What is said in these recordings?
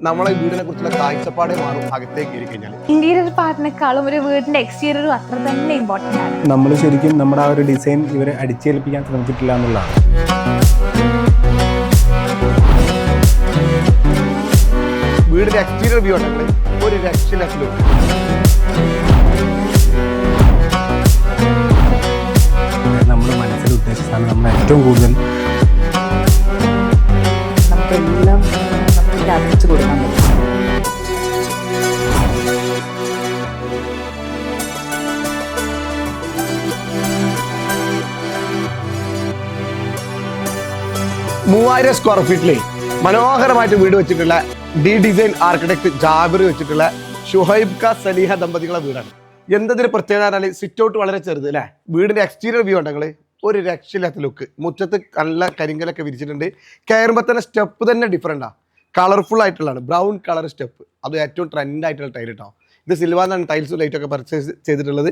നമ്മളെ വീടിനെ കുറിച്ചുള്ള കാഴ്ചപ്പാടേ മാറും അകത്തേക്ക് കയറി കഴിഞ്ഞാൽ ഇന്റീരിയർ പാർട്ടിനേക്കാളും ഒരു വീടിന്റെ എക്സ്റ്റീരിയറും അത്ര തന്നെ ഇമ്പോർട്ടന്റ് ആണ്. നമ്മൾ ശരിക്കും നമ്മുടെ ആ ഒരു ഡിസൈൻ ഇവരെ അടിച്ചേൽപ്പിക്കാൻ ശ്രമിച്ചിട്ടില്ല എന്നുള്ളതാണ്. വീടിന്റെ എക്സ്റ്റീരിയർ വ്യൂ ഉണ്ടെങ്കിൽ ഒരു look. നമ്മൾ മനസ്സിൽ ഉദ്ദേശിച്ചാണ് നമ്മൾ ഏറ്റവും കൂടുതൽ നമുക്ക് വ്യാപിച്ചു കൊടുക്കാൻ പറ്റും മൂവായിരം സ്ക്വയർ ഫീറ്റിലെ മനോഹരമായിട്ട് വീട് വെച്ചിട്ടുള്ള ഡി ഡിസൈൻ ആർക്കിടെക്ട് ജാബിർ വെച്ചിട്ടുള്ള ഷുഹൈബ് ക സലീഹ ദമ്പതികളുടെ വീടാണ്. എന്തതിന് പ്രത്യേകത പറഞ്ഞാൽ സിറ്റ് ഔട്ട് വളരെ ചെറുത് അല്ലേ? വീടിന്റെ എക്സ്റ്റീരിയർ വ്യൂ ഉണ്ടെങ്കിൽ ഒരു രക്ഷയില്ലാത്ത ലുക്ക് മുറ്റത്ത് നല്ല കരിങ്കലൊക്കെ വിരിച്ചിട്ടുണ്ട്. കയറുമ്പോൾ തന്നെ സ്റ്റെപ്പ് തന്നെ ഡിഫറെന്റാണ് കളർഫുൾ ആയിട്ടുള്ളതാണ്. Brown colour step. അത് ഏറ്റവും ട്രെൻഡ് ആയിട്ടുള്ള ടൈൽ കേട്ടോ ഇത് സിൽവാന്നാണ് ടൈൽസും ലൈറ്റൊക്കെ പർച്ചേസ് ചെയ്തിട്ടുള്ളത്.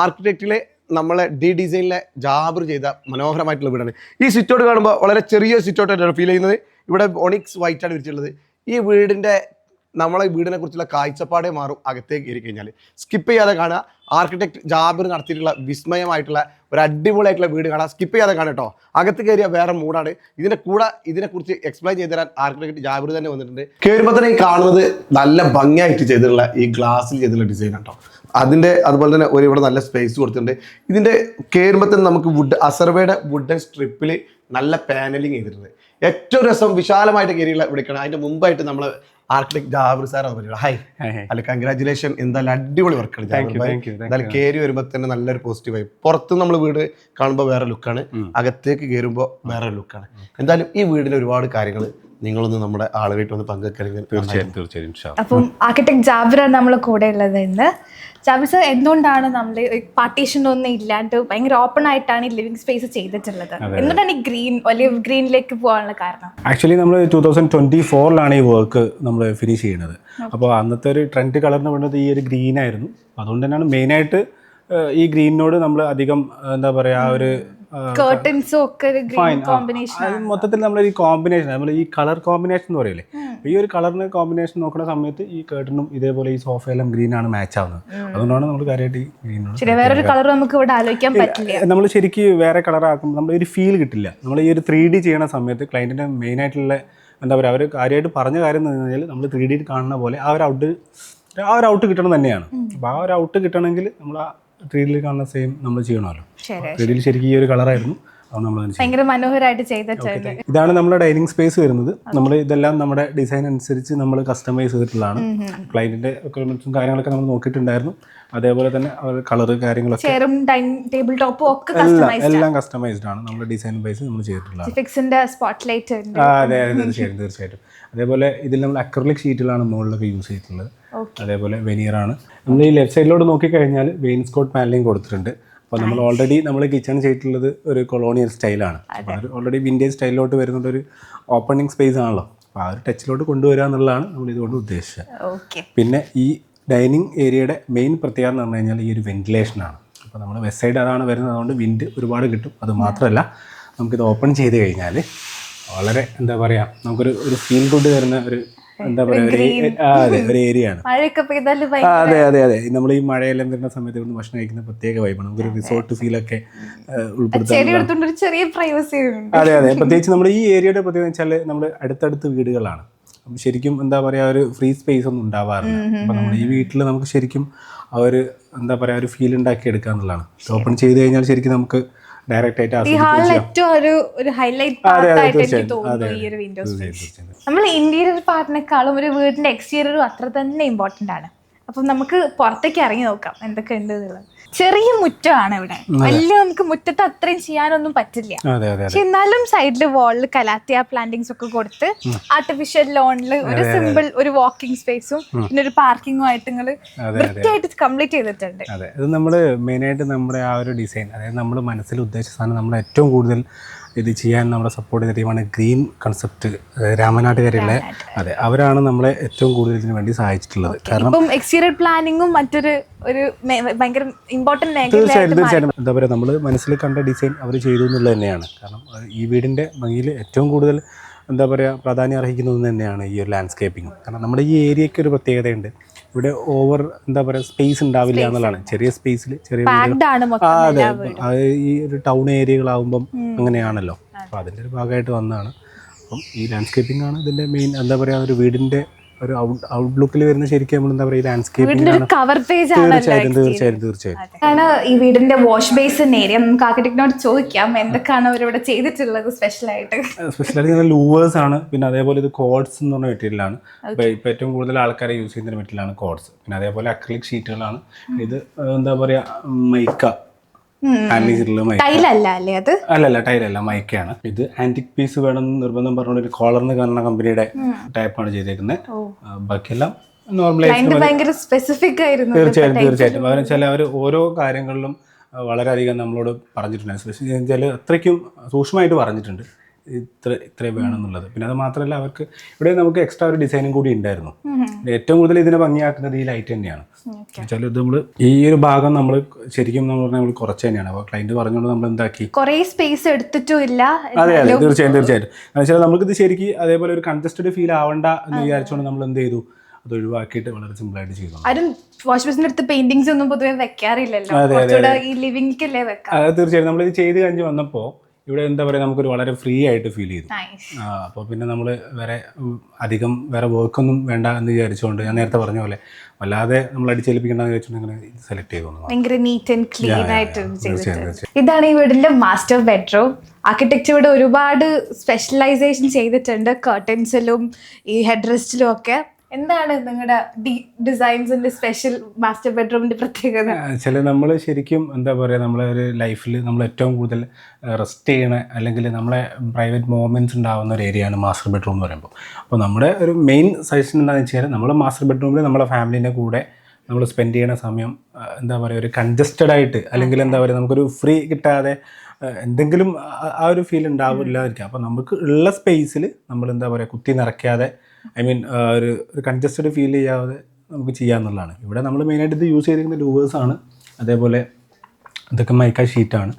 ആർക്കിടെക്റ്റിലെ നമ്മളെ ഡി ഡിസൈനിലെ ജാബർ ചെയ്ത മനോഹരമായിട്ടുള്ള വീടാണ്. ഈ സിറ്റൗട്ട് കാണുമ്പോൾ വളരെ ചെറിയ സിറ്റൗട്ട് ആയിട്ടാണ് ഫീൽ ചെയ്യുന്നത്. ഇവിടെ ഒണിക്സ് വൈറ്റ് ആണ് വിരിച്ചിട്ടുള്ളത്. ഈ വീടിന്റെ നമ്മളെ വീടിനെ കുറിച്ചുള്ള കാഴ്ചപ്പാടേ മാറും അകത്തേക്ക് കയറി കഴിഞ്ഞാൽ സ്കിപ്പ് ചെയ്യാതെ കാണുക. ആർക്കിടെക്ട് ജാബിർ നടത്തിയിട്ടുള്ള വിസ്മയമായിട്ടുള്ള ഒരു അടിപൊളിയായിട്ടുള്ള വീട് കാണാം. സ്കിപ്പ് ചെയ്യാതെ കാണാം കേട്ടോ. അകത്ത് കയറിയ വേറെ മൂടാണ് ഇതിന്റെ കൂടെ ഇതിനെക്കുറിച്ച് എക്സ്പ്ലെയിൻ ചെയ്ത് തരാൻ ആർക്കിടെക്ട് ജാബിർ തന്നെ വന്നിട്ടുണ്ട്. കയറുമ്പോൾ തന്നെ ഈ കാണുന്നത് നല്ല ഭംഗിയായിട്ട് ചെയ്തിട്ടുള്ള ഈ ഗ്ലാസ്സിൽ ചെയ്തിട്ടുള്ള ഡിസൈൻ കേട്ടോ. അതിന്റെ അതുപോലെ തന്നെ ഒരു ഇവിടെ നല്ല സ്പേസ് കൊടുത്തിട്ടുണ്ട്. ഇതിന്റെ കയറുമ്പോൾ തന്നെ നമുക്ക് വുഡ് അസർവയുടെ വുഡൻ സ്ട്രിപ്പിൽ നല്ല പാനലിങ് ചെയ്തിട്ടുണ്ട്. ഏറ്റവും രസം വിശാലമായിട്ട് കയറിയുള്ള വിളിക്കണം അതിന്റെ മുമ്പായിട്ട് നമ്മൾ ആർക്കിടെക്ട് ജാബിർ സാർ പറഞ്ഞിട്ടുണ്ട് ഹൈ അല്ല കൺഗ്രാചുലേഷൻ എന്തായാലും അടിപൊളി വർക്ക് ആണ് you, ജാബിർ thank എന്തായാലും കയറി വരുമ്പോൾ തന്നെ നല്ലൊരു പോസിറ്റീവ് ആയി പുറത്ത് നമ്മൾ വീട് കാണുമ്പോൾ വേറെ ലുക്കാണ് അകത്തേക്ക് കയറുമ്പോൾ വേറെ ലുക്കാണ് എന്തായാലും ഈ വീടിന് ഒരുപാട് കാര്യങ്ങൾ നിങ്ങളൊന്ന് നമ്മുടെ ആളുകളായിട്ട് ഒന്ന് പങ്കുവെക്കണമെങ്കിൽ തീർച്ചയായും തീർച്ചയായും. അപ്പം ആർക്കിടെക്ട് ജാബിറാണ് നമ്മളെ കൂടെ ഉള്ളത് ഇന്ന്. ജാബിർ സർ എന്തുകൊണ്ടാണ് നമ്മൾ പാർട്ടീഷൻ ഒന്നും ഇല്ലാണ്ട് ഭയങ്കര ഓപ്പൺ ആയിട്ടാണ് ഈ ലിവിംഗ് സ്പേസ് ചെയ്തിട്ടുള്ളത്? എന്തുകൊണ്ടാണ് ഈ ഗ്രീൻ ഒലിവ് ഗ്രീനിലേക്ക് പോകാനുള്ള കാരണം? ആക്ച്വലി നമ്മൾ ടൂ തൗസൻഡ് ട്വന്റി ഫോറിലാണ് ഈ വർക്ക് നമ്മൾ ഫിനിഷ് ചെയ്യുന്നത് അപ്പോൾ അന്നത്തെ ഒരു ട്രെൻഡ് കളറിന് വേണ്ടത് ഈ ഒരു ഗ്രീൻ ആയിരുന്നു. അതുകൊണ്ട് തന്നെയാണ് മെയിനായിട്ട് ഈ ഗ്രീനിനോട് നമ്മൾ അധികം എന്താ പറയുക ആ ഒരു കേർട്ടൻസും ഒക്കെ ഗ്രീൻ കോമ്പിനേഷൻ മൊത്തത്തിൽ നമ്മൾ ഈ കോമ്പിനേഷൻ നമ്മൾ ഈ കളർ കോമ്പിനേഷൻ എന്ന് പറയില്ലേ ഈ ഒരു കളറിന് കോമ്പിനേഷൻ നോക്കുന്ന സമയത്ത് ഈ കേട്ടനും ഇതേപോലെ ഈ സോഫയെല്ലാം ഗ്രീൻ ആണ് മാച്ച് ആവുന്നത്. അതുകൊണ്ടാണ് നമ്മൾ കാര്യമായിട്ട് ഈ ഗ്രീൻ വേറൊരു കളർ നമുക്ക് ഇവിടെ ആലോചിക്കാൻ പറ്റില്ല. നമ്മൾ ശരിക്കും വേറെ കളർ ആക്കുമ്പോൾ നമ്മൾ ഒരു ഫീൽ കിട്ടില്ല. നമ്മൾ ഈ ഒരു ത്രീ ഡി ചെയ്യണ സമയത്ത് ക്ലയന്റിന്റെ മെയിൻ ആയിട്ടുള്ള എന്താ പറയുക അവർ കാര്യമായിട്ട് പറഞ്ഞ കാര്യം എന്ന് പറഞ്ഞാൽ നമ്മൾ ത്രീ ഡിയിൽ കാണുന്ന പോലെ ആ ഒരു ഔട്ട് ആ ഒരു ഔട്ട് കിട്ടണം തന്നെയാണ്. അപ്പോൾ ആ ഒരു ഔട്ട് കിട്ടണമെങ്കിൽ നമ്മൾ ആ ത്രീ ഡിയിൽ കാണുന്ന സെയിം നമ്മൾ ചെയ്യണമല്ലോ. ട്രീഡിൽ ശരിക്കും ഈ ഒരു കളറായിരുന്നു. ഭയങ്കര മനോഹരമായിട്ട് ചെയ്തിട്ടുണ്ട് ഇതാണ് നമ്മുടെ ഡൈനിങ് സ്പേസ് വരുന്നത്. നമ്മൾ ഇതെല്ലാം നമ്മുടെ ഡിസൈൻ അനുസരിച്ച് നമ്മൾ കസ്റ്റമൈസ് ചെയ്തിട്ടുള്ളതാണ്. ക്ലയന്റിന്റെ റിക്വയർമെന്റ്സും കാര്യങ്ങളൊക്കെ നമ്മൾ നോക്കിയിട്ടുണ്ടായിരുന്നു. അതേപോലെ തന്നെ അവർ കളർ കാര്യങ്ങളൊക്കെ ടേബിൾ ടോപ്പും ഒക്കെ എല്ലാം കസ്റ്റമൈസ്ഡ് ആണ്. നമ്മുടെ ഡിസൈൻ ബേസ് നമ്മൾ ചെയ്തിട്ടുള്ളത് ഫിക്സിന്റെ സ്പോട്ട് ലൈറ്റ് അതെ തീർച്ചയായിട്ടും. അതേപോലെ ഇതിൽ നമ്മൾ അക്രലിക് ഷീറ്റിലാണ് മുകളിലൊക്കെ യൂസ് ചെയ്തിട്ടുള്ളത്. അതേപോലെ വെനിയറാണ് നമ്മൾ ഈ ലെഫ്റ്റ് സൈഡിലോട്ട് നോക്കിക്കഴിഞ്ഞാൽ വെയിൻസ്കോട്ട് പാനലിംഗ് കൊടുത്തിട്ടുണ്ട്. അപ്പോൾ നമ്മൾ ഓൾറെഡി നമ്മൾ കിച്ചൺ ചെയ്തിട്ടുള്ളത് ഒരു കൊളോണിയൽ സ്റ്റൈലാണ് അപ്പോൾ അത്. ഓൾറെഡി വിൻഡേജ് സ്റ്റൈലിലോട്ട് വരുന്ന ഒരു ഓപ്പണിംഗ് സ്പേസ് ആണല്ലോ. അപ്പോൾ ആ ഒരു ടച്ചിലോട്ട് കൊണ്ടുവരിക എന്നുള്ളതാണ് നമ്മൾ ഇതുകൊണ്ട് ഉദ്ദേശിച്ചത്. പിന്നെ ഈ ഡൈനിങ് ഏരിയയുടെ മെയിൻ പ്രത്യേകത എന്ന് പറഞ്ഞു കഴിഞ്ഞാൽ ഈ ഒരു വെന്റിലേഷനാണ് അപ്പോൾ നമ്മൾ വെസ്റ്റ് സൈഡ് അതാണ് വരുന്നത്. അതുകൊണ്ട് വിൻഡ് ഒരുപാട് കിട്ടും. അത് മാത്രമല്ല നമുക്കിത് ഓപ്പൺ ചെയ്ത് കഴിഞ്ഞാൽ വളരെ എന്താ പറയാ നമുക്കൊരു ഒരു ഫീൽ ഗുഡ് തരുന്ന ഒരു എന്താ പറയാ ഒരു അതെ ഒരു ഏരിയ ആണ്. അതെ അതെ അതെ. നമ്മൾ ഈ മഴയെല്ലാം വരുന്ന സമയത്ത് ഇവിടുന്ന് ഭക്ഷണം കഴിക്കുന്ന പ്രത്യേക വൈബാണ് നമുക്കൊരു റിസോർട്ട് ഫീൽ ഉൾപ്പെടുത്താൻ അതെ അതെ. പ്രത്യേകിച്ച് നമ്മൾ ഈ ഏരിയയുടെ പ്രത്യേകത വെച്ചാൽ നമ്മൾ അടുത്തടുത്ത് വീടുകളാണ്. അപ്പം ശരിക്കും എന്താ പറയാ ഒരു ഫ്രീ സ്പേസ് ഒന്നും ഉണ്ടാവാറില്ല. അപ്പം നമ്മൾ ഈ വീട്ടിൽ നമുക്ക് ശരിക്കും ആ ഒരു എന്താ പറയാ ഒരു ഫീൽ ഉണ്ടാക്കി എടുക്കുക എന്നുള്ളതാണ് ഓപ്പൺ ചെയ്ത് കഴിഞ്ഞാൽ ശരിക്കും നമുക്ക് ഡയറക്റ്റ് ആയിട്ട് ഈ ഹാളിൽ ചെയ്യാം ഏറ്റവും ഒരു ഒരു ഹൈലൈറ്റ് പാർട്ട് ആയിട്ട് പാർട്ടായിട്ട് എനിക്ക് തോന്നുന്നത് തോന്നുന്നു ഈ ഒരു വിൻഡോ സ്പേസ് നമ്മൾ ഇന്റീരിയർ പാർട്ടിനേക്കാളും ഒരു വീടിന്റെ എക്സ്റ്റീരിയറും അത്ര തന്നെ ഇമ്പോർട്ടന്റ് ആണ്. അപ്പം നമുക്ക് പുറത്തേക്ക് ഇറങ്ങി നോക്കാം. എന്തൊക്കെ ഉണ്ട് എന്നുള്ളത്. ചെറിയ മുറ്റമാണ് ഇവിടെ. വലിയ നമുക്ക് മുറ്റത്ത് അത്രയും ചെയ്യാനൊന്നും പറ്റില്ല. പക്ഷെ എന്നാലും സൈഡിൽ വാളിൽ കലാത്തിയ പ്ലാന്റിങ്സ് ഒക്കെ കൊടുത്ത് ആർട്ടിഫിഷ്യൽ ലോണിൽ ഒരു സിമ്പിൾ ഒരു വാക്കിംഗ് സ്പേസും പിന്നെ ഒരു പാർക്കിങ്ങും ആയിട്ട് നിങ്ങൾ വൃത്തിയായിട്ട് കംപ്ലീറ്റ് ചെയ്തിട്ടുണ്ട്. അതെ ഇത് നമ്മൾ മെയിനായിട്ട് നമ്മുടെ ആ ഒരു ഡിസൈൻ അതായത് നമ്മൾ മനസ്സിൽ ഉദ്ദേശിച്ച സാധനം നമ്മൾ ഏറ്റവും കൂടുതൽ ഇത് ചെയ്യാൻ നമ്മളെ സപ്പോർട്ട് ചെയ്ത ടീമാണ് ഗ്രീൻ കൺസെപ്റ്റ് രാമനാട്ടുകാരിയുടെ അതെ അവരാണ് നമ്മളെ ഏറ്റവും കൂടുതൽ ഇതിനു വേണ്ടി സഹായിച്ചിട്ടുള്ളത്. കാരണം എക്സ്റ്റീരിയർ പ്ലാനിങ്ങും മറ്റൊരു ഒരു ഭയങ്കര ഇമ്പോർട്ടന്റ് തീർച്ചയായിട്ടും തീർച്ചയായിട്ടും. എന്താ പറയുക നമ്മൾ മനസ്സിൽ കണ്ട ഡിസൈൻ അവർ ചെയ്തു എന്നുള്ളത് തന്നെയാണ്. കാരണം ഈ വീടിന്റെ ഭംഗിയിൽ ഏറ്റവും കൂടുതൽ എന്താ പറയുക പ്രാധാന്യം അർഹിക്കുന്നത് തന്നെയാണ് ഈ ഒരു ലാൻഡ്സ്കേപ്പിംഗ് കാരണം നമ്മുടെ ഈ ഏരിയയ്ക്ക് ഒരു പ്രത്യേകതയുണ്ട്. ഇവിടെ ഓവർ എന്താ പറയുക സ്പേസ് ഉണ്ടാവില്ല എന്നുള്ളതാണ്. ചെറിയ സ്പേസിൽ ചെറിയ അതെ. ഈ ഒരു ടൗൺ ഏരിയകളാവുമ്പം അങ്ങനെയാണല്ലോ. അപ്പോൾ അതിന്റെ ഒരു ഭാഗമായിട്ട് വന്നതാണ്. അപ്പം ഈ ലാൻഡ്സ്കേപ്പിംഗ് ആണ് ഇതിന്റെ മെയിൻ എന്താ പറയുക ഒരു വീടിന്റെ ഒരു ഔട്ട് ഔട്ട്ലുക്കിൽ വരുന്ന ശരിക്കും നമ്മൾ എന്താ പറയുക ലാൻഡ്സ്കേപ്പ് കവർ പേജ് തീർച്ചയായിട്ടും തീർച്ചയായിട്ടും തീർച്ചയായും ഈ വീടിന്റെ വാഷ് ബേസ് ഏരിയ നമുക്ക് ചോദിക്കാം എന്തൊക്കെയാണ് അവരിവിടെ ചെയ്തിട്ടുള്ളത് സ്പെഷ്യൽ ആയിട്ട് സ്പെഷ്യലായിട്ട് ഇങ്ങനെ ലൂവേഴ്സ് ആണ്. പിന്നെ അതേപോലെ ഇത് കോഡ്സ് എന്ന് പറഞ്ഞ മെറ്റീരിയലാണ് ഇപ്പോൾ ഏറ്റവും കൂടുതൽ ആൾക്കാരെ യൂസ് ചെയ്യുന്ന മെറ്റീരിയലാണ് കോഡ്സ് പിന്നെ അതേപോലെ അക്രിലിക് ഷീറ്റുകളാണ് ഇത് എന്താ പറയുക മൈക്ക അല്ലല്ല ടൈലല്ല മൈക്കയാണ്. ഇത് ആന്റിക് പീസ് വേണം നിർബന്ധം പറഞ്ഞ ഒരു കോളർന്ന് കാണുന്ന കമ്പനിയുടെ ടൈപ്പാണ് ചെയ്തേക്കുന്നത് ബാക്കിയെല്ലാം സ്പെസിഫിക് ആയിരുന്നു തീർച്ചയായിട്ടും തീർച്ചയായിട്ടും. കാരണം വെച്ചാൽ അവർ ഓരോ കാര്യങ്ങളിലും വളരെയധികം നമ്മളോട് പറഞ്ഞിട്ടുണ്ട്. എസ്പെഷ്യലി വെച്ചാൽ അത്രയ്ക്കും സൂക്ഷ്മമായിട്ട് പറഞ്ഞിട്ടുണ്ട്. ഇത്ര ഇത്രേ വേണമെന്നുള്ളത്. പിന്നെ അത് മാത്രമല്ല അവർക്ക് ഇവിടെ നമുക്ക് എക്സ്ട്രാ ഒരു ഡിസൈനും കൂടി ഉണ്ടായിരുന്നു. ഏറ്റവും കൂടുതൽ ഇതിനെ ഭംഗിയാക്കുന്നത് ഈ ലൈറ്റ് തന്നെയാണ്. വെച്ചാൽ ഇത് നമ്മൾ ഈ ഒരു ഭാഗം നമ്മൾ ശരിക്കും നമ്മൾ പറഞ്ഞാൽ നമ്മൾ കുറച്ച് തന്നെയാണ്. അപ്പോൾ ക്ലൈന്റ് പറഞ്ഞുകൊണ്ട് നമ്മൾ എന്താക്കി? കുറേ സ്പേസ് എടുത്തിട്ടും ഇല്ല. അതെ അതെ. തീർച്ചയായും തീർച്ചയായും. എന്ന് വെച്ചാൽ നമുക്കിത് ശരിക്കും അതേപോലെ ഒരു കൺജസ്റ്റഡ് ഫീൽ ആവണ്ട എന്ന് വിചാരിച്ചുകൊണ്ട് നമ്മൾ എന്ത് ചെയ്തു? അത് ഒഴിവാക്കിയിട്ട് വളരെ സിമ്പിൾ ആയിട്ട് ചെയ്തു. ആരും വാഷ് ബേസിന്റെ അടുത്ത് പെയിന്റിങ്സ് ഒന്നും പൊതുവെ വെക്കാറില്ലല്ലോ. തീർച്ചയായും. നമ്മളിത് ചെയ്ത് കഴിഞ്ഞ് വന്നപ്പോൾ ഇവിടെ എന്താ പറയുക നമുക്കൊരു വളരെ ഫ്രീ ആയിട്ട് ഫീൽ ചെയ്തു. അപ്പോൾ പിന്നെ നമ്മൾ വേറെ അധികം വേറെ വർക്കൊന്നും വേണ്ട എന്ന് വിചാരിച്ചുകൊണ്ട് ഞാൻ നേരത്തെ പറഞ്ഞ പോലെ വല്ലാതെ നമ്മൾ അടിച്ചേൽപ്പിക്കേണ്ടെന്ന് സെലക്ട് ചെയ്തു ഇതാണ് ഈ വീടിന്റെ മാസ്റ്റർ ബെഡ്റൂം ആർക്കിടെക്ചർ ഇവിടെ ഒരുപാട് സ്പെഷ്യലൈസേഷൻ ചെയ്തിട്ടുണ്ട്. കർട്ടൻസിലും ഈ ഹെഡ് റെസ്റ്റിലും ഒക്കെ. എന്താണ് നിങ്ങളുടെ ഡിസൈൻസിന്റെ സ്പെഷ്യൽ മാസ്റ്റർ ബെഡ്റൂമിന്റെ പ്രത്യേകത? ചില നമ്മൾ ശരിക്കും എന്താ പറയുക നമ്മളെ ഒരു ലൈഫിൽ നമ്മൾ ഏറ്റവും കൂടുതൽ റെസ്റ്റ് ചെയ്യണ അല്ലെങ്കിൽ നമ്മളെ പ്രൈവറ്റ് മൂവ്മെന്റ്സ് ഉണ്ടാവുന്ന ഒരു ഏരിയയാണ് മാസ്റ്റർ ബെഡ്റൂം എന്ന് പറയുമ്പോൾ അപ്പോൾ നമ്മുടെ ഒരു മെയിൻ സജഷൻ എന്താണെന്ന് വെച്ച് കഴിഞ്ഞാൽ നമ്മൾ മാസ്റ്റർ ബെഡ്റൂമിൽ നമ്മളെ ഫാമിലിന്റെ കൂടെ നമ്മൾ സ്പെൻഡ് ചെയ്യണ സമയം എന്താ പറയുക ഒരു കൺജസ്റ്റഡ് ആയിട്ട് അല്ലെങ്കിൽ എന്താ പറയുക നമുക്കൊരു ഫ്രീ കിട്ടാതെ എന്തെങ്കിലും ആ- ഒരു ഫീൽ ഉണ്ടാവില്ലാതിരിക്കാം. അപ്പോൾ നമുക്ക് ഉള്ള സ്പേസിൽ നമ്മൾ എന്താ പറയുക കുത്തി നിറയ്ക്കാതെ ഐ മീൻ ഒരു ഒരു കൺജസ്റ്റഡ് ഫീൽ ചെയ്യാതെ നമുക്ക് ചെയ്യാമെന്നുള്ളതാണ് ഇവിടെ നമ്മൾ മെയിനായിട്ട് ഇത് യൂസ് ചെയ്തിരിക്കുന്ന ലൂവേഴ്സ് ആണ്. അതേപോലെ ഇതൊക്കെ മൈക്ക ഷീറ്റാണ്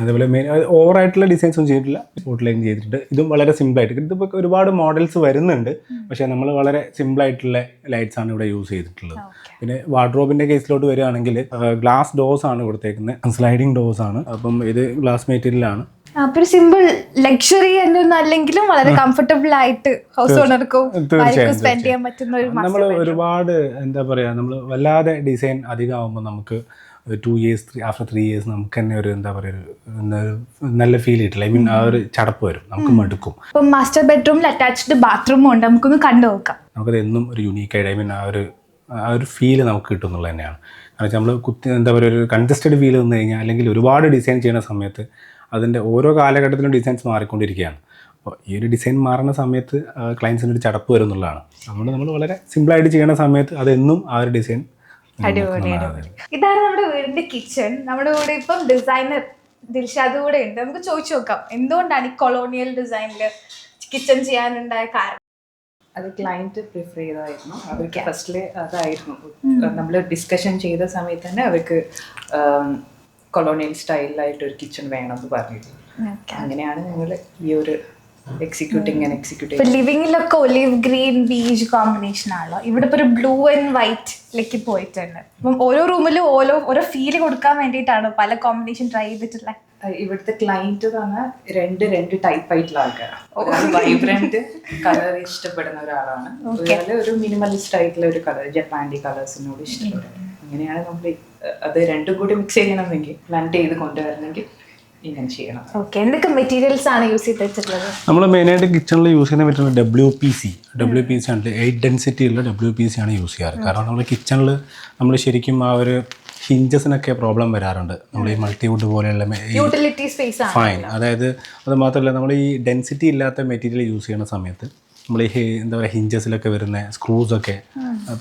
അതേപോലെ മെയിൻ ഓവറായിട്ടുള്ള ഡിസൈൻസ് ഒന്നും ചെയ്തിട്ടില്ല. സ്പോട്ട് ലൈൻ ചെയ്തിട്ടുണ്ട്. ഇതും വളരെ സിമ്പിളായിട്ട് ഇതിപ്പോൾ ഒരുപാട് മോഡൽസ് വരുന്നുണ്ട്. പക്ഷേ നമ്മൾ വളരെ സിമ്പിളായിട്ടുള്ള ലൈറ്റ്സ് ആണ് ഇവിടെ യൂസ് ചെയ്തിട്ടുള്ളത്. പിന്നെ വാർഡ്രോബിന്റെ കേസിലോട്ട് വരികയാണെങ്കിൽ ഗ്ലാസ് ഡോസ് ആണ് കൊടുത്തേക്കുന്നത്. സ്ലൈഡിങ് ഡോസ് ആണ്. അപ്പം ഇത് ഗ്ലാസ് മെറ്റീരിയലാണ് അപ്പൊ ഒരു സിമ്പിൾ ലക്ഷറി അല്ലെങ്കിലും വളരെ കംഫർട്ടബിൾ ആയിട്ട് ഹൗസ് ഓണർക്കും സ്പെൻഡ് ചെയ്യാൻ പറ്റുന്ന ഒരു നമ്മൾ ഒരുപാട് എന്താ പറയാ നമ്മൾ വല്ലാതെ ഡിസൈൻ അധികമാകുമ്പോൾ നമുക്ക് two years three after three years നമുക്ക് തന്നെ ഒരു എന്താ പറയുക നല്ല ഫീൽ കിട്ടില്ല. ഐ മീൻ ആ ഒരു ചടപ്പ് വരും. നമുക്ക് മടുക്കും. ഇപ്പം മാസ്റ്റർ ബെഡ്റൂമിൽ അറ്റാച്ച്ഡ് ബാത്റൂമും ഉണ്ട്. നമുക്കൊന്ന് കണ്ടു നോക്കാം. നമുക്കത് എന്നും ഒരു യുണീക്ക് ആയിട്ട് ഐ മീൻ ആ ഒരു ആ ഒരു ഫീൽ നമുക്ക് കിട്ടും എന്നുള്ളത് തന്നെയാണ്. കാരണം വെച്ചാൽ നമ്മൾ കുത്തി എന്താ പറയുക ഒരു കൺജസ്റ്റഡ് ഫീൽ വന്നു കഴിഞ്ഞാൽ അല്ലെങ്കിൽ ഒരുപാട് ഡിസൈൻ ചെയ്യുന്ന സമയത്ത് അതിന്റെ ഓരോ കാലഘട്ടത്തിലും ഡിസൈൻസ് മാറിക്കൊണ്ടിരിക്കുകയാണ്. അപ്പോൾ ഈ ഒരു ഡിസൈൻ മാറുന്ന സമയത്ത് ക്ലയൻസിന് ഒരു ചടപ്പ് വരും എന്നുള്ളതാണ്. അതുകൊണ്ട് നമ്മൾ വളരെ സിമ്പിളായിട്ട് ചെയ്യുന്ന സമയത്ത് അതെന്നും ആ ഒരു ഡിസൈൻ അടിപൊളി അടിപൊളി ഇതാണ് നമ്മുടെ വീടിന്റെ കിച്ചൺ നമ്മുടെ കൂടെ ഇപ്പം ഡിസൈനർ ദിൽഷാദ് കൂടെ ഉണ്ട്. നമുക്ക് ചോദിച്ചു നോക്കാം. എന്തുകൊണ്ടാണ് ഈ കൊളോണിയൽ ഡിസൈനിൽ കിച്ചൺ ചെയ്യാനുണ്ടായ കാരണം? അത് ക്ലയന്റ് പ്രിഫർ ചെയ്തായിരുന്നു അവർക്ക് ഫസ്റ്റിൽ അതായിരുന്നു. നമ്മൾ ഡിസ്കഷൻ ചെയ്ത സമയത്ത് തന്നെ അവർക്ക് കൊളോണിയൽ സ്റ്റൈലിലായിട്ട് ഒരു കിച്ചൺ വേണം എന്ന് പറഞ്ഞിട്ട് അങ്ങനെയാണ് ഞങ്ങൾ ഈ ഒരു എക്സിക്യൂട്ടിങ് ആൻഡ് എക്സിക്യൂട്ടിംഗ് ലിവിങ്ങിലൊക്കെ ഒലിവ് ഗ്രീൻ ബീച്ച് കോമ്പിനേഷൻ ആണല്ലോ. ഇവിടെ ഇപ്പൊ ഒരു ബ്ലൂ ആൻഡ് വൈറ്റിലേക്ക് പോയിട്ടുണ്ട്. അപ്പം ഓരോ റൂമിലും ഓരോ ഓരോ ഫീൽ കൊടുക്കാൻ വേണ്ടിയിട്ടാണ് പല കോമ്പിനേഷൻ ട്രൈ ചെയ്തിട്ടുള്ളത് ഇവിടുത്തെ ക്ലൈന്റ് പറഞ്ഞാൽ രണ്ട് രണ്ട് ടൈപ്പ് ആയിട്ടുള്ള ആൾക്കാരാണ്. വൈബ്രന്റ് കളർ ഇഷ്ടപ്പെടുന്ന ഒരാളാണ്. ഒരു മിനിമലിസ്റ്റ് ആയിട്ടുള്ള ഒരു കളർ ജപ്പാൻഡി കളേഴ്സിനോട് ഇഷ്ടപ്പെടുന്നത്. അങ്ങനെയാണ് നമ്മൾ അത് രണ്ടും കൂടി മിക്സ് ചെയ്യണമെങ്കിൽ പ്ലാന്റ് ചെയ്ത് കൊണ്ടുവരണമെങ്കിൽ ഇങ്ങനെ ചെയ്യണം. ഓക്കെ എന്തൊക്കെ മെറ്റീരിയൽസ് ആണ് യൂസ് ചെയ്തിട്ടുള്ളത്? നമ്മൾ മെയിനായിട്ട് കിച്ചണിൽ യൂസ് ചെയ്യുന്ന പറ്റുന്ന W P C W P C ആണ് എയ്റ്റ് ഡെൻസിറ്റി ഉള്ള ഡബ്ല്യു പി സി ആണ് യൂസ് ചെയ്യാറ്. കാരണം നമ്മൾ കിച്ചണിൽ നമ്മൾ ശരിക്കും ആ ഒരു ഹിഞ്ചസിനൊക്കെ പ്രോബ്ലം വരാറുണ്ട്. നമ്മൾ ഈ മൾട്ടിവുഡ് പോലെയുള്ള മെ- ഈ യൂട്ടിലിറ്റി സ്പേസ് ആണ് ഫൈൻ അതായത് അത് മാത്രമല്ല നമ്മൾ ഈ ഡെൻസിറ്റി ഇല്ലാത്ത മെറ്റീരിയൽ യൂസ് ചെയ്യുന്ന സമയത്ത് നമ്മൾ ഈ എന്താ പറയുക ഹിഞ്ചസിലൊക്കെ വരുന്ന സ്ക്രൂസൊക്കെ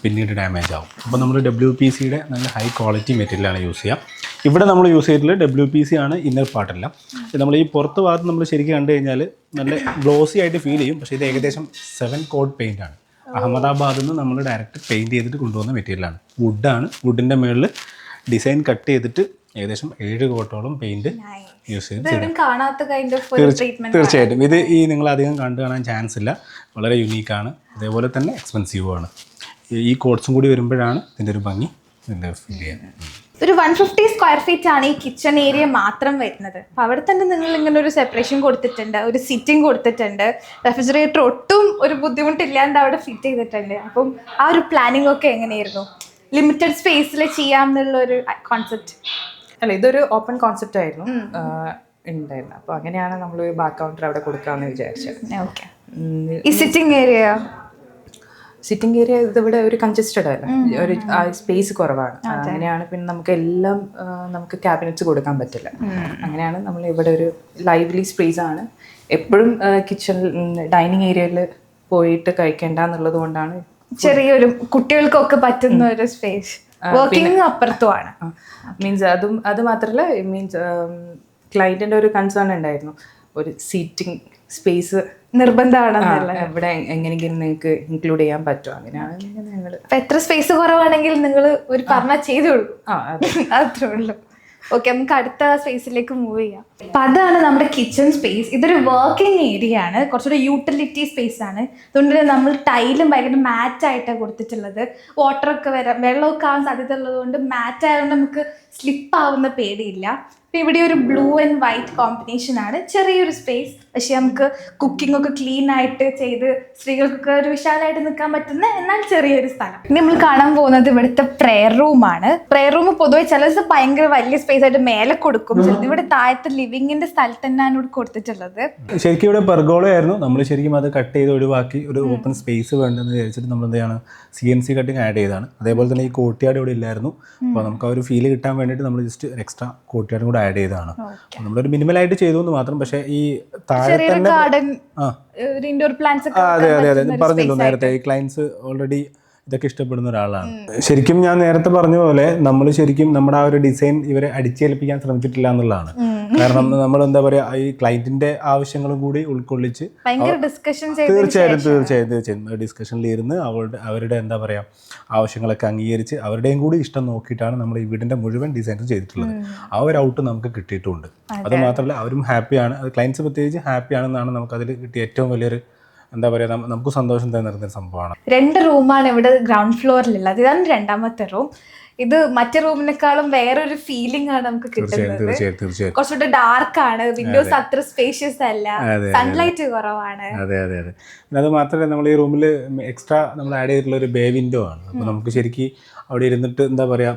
പിന്നീട് ഡാമേജ് ആവും. അപ്പോൾ നമ്മൾ ഡബ്ല്യു പി സിയുടെ നല്ല ഹൈ ക്വാളിറ്റി മെറ്റീരിയലാണ് യൂസ് ചെയ്യുക ഇവിടെ നമ്മൾ യൂസ് ചെയ്തിട്ടുള്ള ഡബ്ല്യു പി സി ആണ് ഇന്നർ പാർട്ടെല്ലാം നമ്മൾ ഈ പുറത്ത് ഭാഗത്ത് നമ്മൾ ശരിക്കും കണ്ടു കഴിഞ്ഞാൽ നല്ല ഗ്ലോസി ആയിട്ട് ഫീൽ ചെയ്യും. പക്ഷേ ഇത് ഏകദേശം സെവൻ കോഡ് പെയിന്റ് ആണ്. അഹമ്മദാബാദിൽ നിന്ന് നമ്മൾ ഡയറക്റ്റ് പെയിന്റ് ചെയ്തിട്ട് കൊണ്ടുവന്ന മെറ്റീരിയലാണ് വുഡാണ് വുഡിന്റെ മുകളിൽ ഡിസൈൻ കട്ട് ചെയ്തിട്ട് ഏകദേശം ഏഴ് കോട്ടോളം പെയിന്റ് യൂസ് ചെയ്ത് തീർച്ചയായിട്ടും. ഇത് ഈ നിങ്ങൾ അധികം കണ്ടു കാണാൻ ചാൻസ് ഇല്ല. വളരെ യുണീക്കാണ് അതേപോലെ തന്നെ എക്സ്പെൻസീവ് ആണ്. ഈ- കോട്ട്സും കൂടി വരുമ്പോഴാണ് ഇതിന്റെ ഒരു ഭംഗി ഫീൽ ചെയ്യുന്നത് ഒരു വൺ ഫിഫ്റ്റി സ്ക്വയർ ഫീറ്റ് ആണ് ഈ കിച്ചൺ ഏരിയ മാത്രം വരുന്നത്. അപ്പൊ അവിടെ തന്നെ നിങ്ങൾ ഇങ്ങനെ ഒരു സെപ്പറേഷൻ കൊടുത്തിട്ടുണ്ട് ഒരു സിറ്റിംഗ് കൊടുത്തിട്ടുണ്ട് റെഫ്രിജറേറ്റർ ഒട്ടും ഒരു ബുദ്ധിമുട്ടില്ലാണ്ട് അവിടെ ഫിറ്റ് ചെയ്തിട്ടുണ്ട്. അപ്പം ആ ഒരു പ്ലാനിംഗ് ഒക്കെ എങ്ങനെയായിരുന്നു? ലിമിറ്റഡ് സ്പേസിൽ ചെയ്യാം എന്നുള്ള ഒരു കോൺസെപ്റ്റ് അല്ല ഇതൊരു ഓപ്പൺ കോൺസെപ്റ്റ് ആയിരുന്നു. ഉണ്ടായിരുന്നു അപ്പോൾ അങ്ങനെയാണ് നമ്മൾ ബാക്ക് കൗണ്ടർ അവിടെ കൊടുക്കാന്ന് വിചാരിച്ചത്. ഈ സിറ്റിംഗ് ഏരിയ സിറ്റിംഗ് ഏരിയ ഇതിവിടെ ഒരു കൺജസ്റ്റഡ് അല്ല ഒരു സ്പേസ് കുറവാണ്. അങ്ങനെയാണ് പിന്നെ നമുക്ക് എല്ലാം നമുക്ക് ക്യാബിനറ്റ്സ് കൊടുക്കാൻ പറ്റില്ല. അങ്ങനെയാണ് നമ്മൾ ഇവിടെ ഒരു ലൈവ്ലി സ്പേസ് ആണ്. എപ്പോഴും കിച്ചൺ ഡൈനിങ് ഏരിയയിൽ പോയിട്ട് കഴിക്കേണ്ട എന്നുള്ളത് കൊണ്ടാണ് ചെറിയൊരു കുട്ടികൾക്കൊക്കെ പറ്റുന്ന ഒരു സ്പേസ് വർക്കിംഗ് അപ്പുറത്തുമാണ്. മീൻസ് അതും അത് മാത്രമല്ല മീൻസ് ക്ലയന്റിന്റെ ഒരു കൺസേൺ ഉണ്ടായിരുന്നു. ഒരു സീറ്റിംഗ് സ്പേസ് നിർബന്ധമാണെന്നല്ല. ഇവിടെ എങ്ങനെയെങ്കിലും നിങ്ങൾക്ക് ഇൻക്ലൂഡ് ചെയ്യാൻ പറ്റുമോ? അങ്ങനെയാണ് ഞങ്ങൾ അപ്പൊ എത്ര സ്പേസ് കുറവാണെങ്കിൽ നിങ്ങൾ ഒരു പറഞ്ഞാൽ ചെയ്തോളൂ ആ അതെ. അത്രേ ഉള്ളൂ. ഓക്കെ നമുക്ക് അടുത്ത സ്പേസിലേക്ക് മൂവ് ചെയ്യാം. അപ്പൊ അതാണ് നമ്മുടെ കിച്ചൺ സ്പേസ് ഇതൊരു വർക്കിംഗ് ഏരിയ ആണ്. കുറച്ചുകൂടെ യൂട്ടിലിറ്റി സ്പേസ് ആണ്. അതുകൊണ്ട് നമ്മൾ ടൈലും ഭയങ്കര മാറ്റ് ആയിട്ടാണ് കൊടുത്തിട്ടുള്ളത്. വാട്ടർ ഒക്കെ വരാം വെള്ളമൊക്കെ ആവാൻ സാധ്യത ഉള്ളതുകൊണ്ട് മാറ്റ് ആയതുകൊണ്ട് നമുക്ക് സ്ലിപ്പ് ആവുന്ന പേടിയില്ല. അപ്പൊ ഇവിടെ ഒരു ബ്ലൂ ആൻഡ് വൈറ്റ് കോമ്പിനേഷൻ ആണ്. ചെറിയൊരു സ്പേസ് പക്ഷെ നമുക്ക് കുക്കിംഗ് ഒക്കെ ക്ലീൻ ആയിട്ട് ചെയ്ത് സ്ത്രീകൾക്കൊക്കെ ഒരു വിശാലമായിട്ട് നിൽക്കാൻ പറ്റുന്ന എന്നാൽ ചെറിയൊരു സ്ഥലം. ഇനി നമ്മൾ കാണാൻ പോകുന്നത് ഇവിടുത്തെ പ്രെയർ റൂമാണ് പ്രെയർ റൂം പൊതുവെ ചില ദിവസം ഭയങ്കര വലിയ സ്പേസ് ആയിട്ട് മേലെ കൊടുക്കും. ചിലത് ഇവിടെ താഴത്തെ ലിവിങ്ങിന്റെ സ്ഥലത്ത് തന്നെയാണ് ഇവിടെ കൊടുത്തിട്ടുള്ളത്. ശരിക്കും ഇവിടെ പെർഗോള ആയിരുന്നു നമ്മൾ ശരിക്കും അത് കട്ട് ചെയ്ത് ഒഴിവാക്കി ഒരു ഓപ്പൺ സ്പേസ് വേണ്ടെന്ന് വിചാരിച്ചിട്ട് നമ്മൾ എന്താണ് C N C cutting add ചെയ്താണ് അതേപോലെ തന്നെ ഈ കോട്ടിയാട് ഇവിടെ ഇല്ലായിരുന്നു. അപ്പോൾ നമുക്ക് ആ ഒരു ഫീൽ കിട്ടാൻ വേണ്ടിയിട്ട് നമ്മൾ ജസ്റ്റ് എക്സ്ട്രാ കോട്ടിയാടും കൂടെ ആഡ് ചെയ്തതാണ്. അപ്പോൾ നമ്മളൊരു മിനിമലായിട്ട് ചെയ്തു എന്ന് മാത്രം പക്ഷേ ഈ താഴെ തന്നെ ഇൻഡോർ ആ, അതെ അതെ അതെ. പറഞ്ഞല്ലോ നേരത്തെ ഈ ക്ലയൻസ് ഓൾറെഡി ഇതൊക്കെ ഇഷ്ടപ്പെടുന്ന ഒരാളാണ്. ശരിക്കും ഞാൻ നേരത്തെ പറഞ്ഞ പോലെ നമ്മൾ ശരിക്കും നമ്മുടെ ആ ഒരു ഡിസൈൻ ഇവരെ അടിച്ചേൽപ്പിക്കാൻ ശ്രമിച്ചിട്ടില്ല എന്നുള്ളതാണ്. കാരണം നമ്മൾ എന്താ പറയാ ഈ ക്ലയന്റിന്റെ ആവശ്യങ്ങളും കൂടി ഉൾക്കൊള്ളിച്ച് തീർച്ചയായിട്ടും തീർച്ചയായും തീർച്ചയായും തീർച്ചയായും ഡിസ്കഷനിൽ ഇരുന്ന് അവരുടെ അവരുടെ എന്താ പറയാ ആവശ്യങ്ങളൊക്കെ അംഗീകരിച്ച് അവരുടെയും കൂടി ഇഷ്ടം നോക്കിയിട്ടാണ് നമ്മൾ ഈ വീടിന്റെ മുഴുവൻ ഡിസൈൻ ചെയ്തിട്ടുള്ളത്. ആ ഒരു ഔട്ട് നമുക്ക് കിട്ടിയിട്ടുണ്ട്. അത് മാത്രമല്ല അവരും ഹാപ്പിയാണ്. ക്ലയൻസ് പ്രത്യേകിച്ച് ഹാപ്പിയാണെന്നാണ് നമുക്ക് അതിൽ കിട്ടിയ ഏറ്റവും വലിയൊരു എന്താ പറയാ നമുക്ക് സന്തോഷം ഒരു സംഭവമാണ്. രണ്ട് റൂമാണ് ഇവിടെ ഗ്രൗണ്ട് ഫ്ലോറിലുള്ളത്. ഇതാണ് രണ്ടാമത്തെ റൂം. ഇത് മറ്റേ റൂമിനേക്കാളും വേറൊരു ഫീലിംഗ് ആണ് നമുക്ക് കിട്ടുന്നത്. കുറച്ചുകൂടെ ഡാർക്ക് ആണ്. വിൻഡോസ് അത്ര സ്പേഷ്യസ് അല്ല. സൺലൈറ്റ് കുറവാണ്. അതെ അതെ അതെ. പിന്നെ അത് മാത്രമല്ല നമ്മൾ ഈ റൂമിൽ എക്സ്ട്രാ നമ്മൾ ആഡ് ചെയ്തിട്ടുള്ള ഒരു ബേ വിൻഡോ ആണ്. അപ്പോൾ നമുക്ക് ശരിക്കും അവിടെ ഇരുന്നിട്ട് എന്താ പറയാ